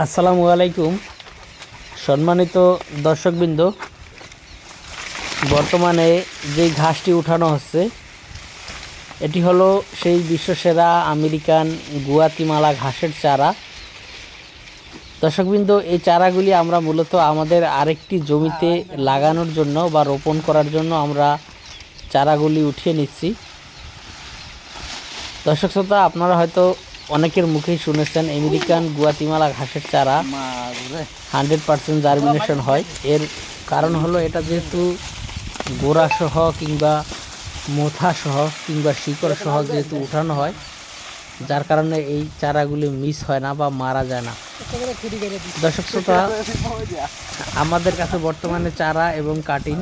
আসসালামু আলাইকুম। সম্মানিত দর্শকবৃন্দ, বর্তমানে যেই ঘাসটি উঠানো হচ্ছে, এটি হলো সেই বিশ্বসেরা আমেরিকান গুয়াতিমালা ঘাসের চারা। দর্শকবৃন্দ, এই চারাগুলি আমরা মূলত আমাদের আরেকটি জমিতে লাগানোর জন্য বা রোপণ করার জন্য আমরা চারাগুলি উঠিয়ে নিচ্ছি। দর্শক শ্রোতা, আপনারা হয়তো অনেকের মুখেই শুনেছেন আমেরিকান গুয়াতিমালা ঘাসের চারা হান্ড্রেড পার্সেন্ট জার্মিনেশন হয়। এর কারণ হলো এটা যেহেতু গোড়া সহ কিংবা মোথা সহ কিংবা শিকড় সহ যেহেতু উঠানো হয় যার কারণে এই চারাগুলি মিস হয় না বা মারা যায় না। দর্শক শ্রোতা আমাদের কাছে বর্তমানে চারা এবং কাটিং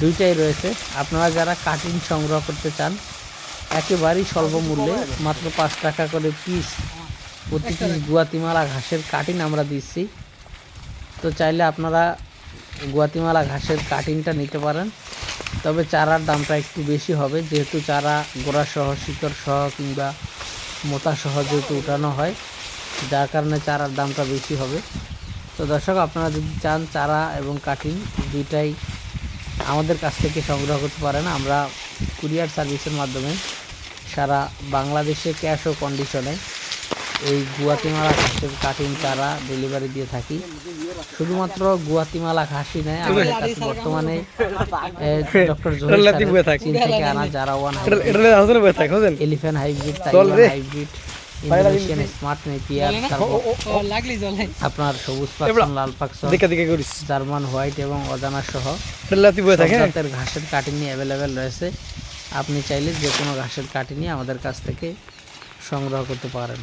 দুইটাই রয়েছে। আপনারা যারা কাটিং সংগ্রহ করতে চান একেবারেই স্বল্প মূল্যে, মাত্র পাঁচ টাকা করে পিস প্রতি পিস গুয়াতিমালা ঘাসের কাটিং আমরা দিচ্ছি। তো চাইলে আপনারা গুয়াতিমালা ঘাসের কাটিংটা নিতে পারেন। তবে চারার দামটা একটু বেশি হবে, যেহেতু চারা গোড়া সহ, শিকড় সহ কিংবা মোতা সহ যেহেতু উঠানো হয়, যার কারণে চারার দামটা বেশি হবে। তো দর্শক, আপনারা যদি চান চারা এবং কাটিং দুইটাই আমাদের কাছ থেকে সংগ্রহ করতে পারেন। আমরা কুরিয়ার সার্ভিসের মাধ্যমে সারা বাংলাদেশে ক্যাশ ও কন্ডিশনে এই গুয়াতিমালা ঘাসের কাটিং চারা ডেলিভারি দিয়ে থাকি। শুধুমাত্র গুয়াতিমালা ঘাসই নয় আমাদের কাছে বর্তমানে ডক্টর চীন থেকে। আনা যারা one elephant hybrid Taiwan hybrid Indonesian smart Napier আপনার সবুজ পাকসন লাল পাকসন জার্মান হোয়াইট এবং অজানা সহ জাতের ঘাসের কাটিনি অ্যাভেলেবেল রয়েছে। আপনি চাইলে যে কোনো ঘাসের কাটিনি আমাদের কাছ থেকে সংগ্রহ করতে পারেন।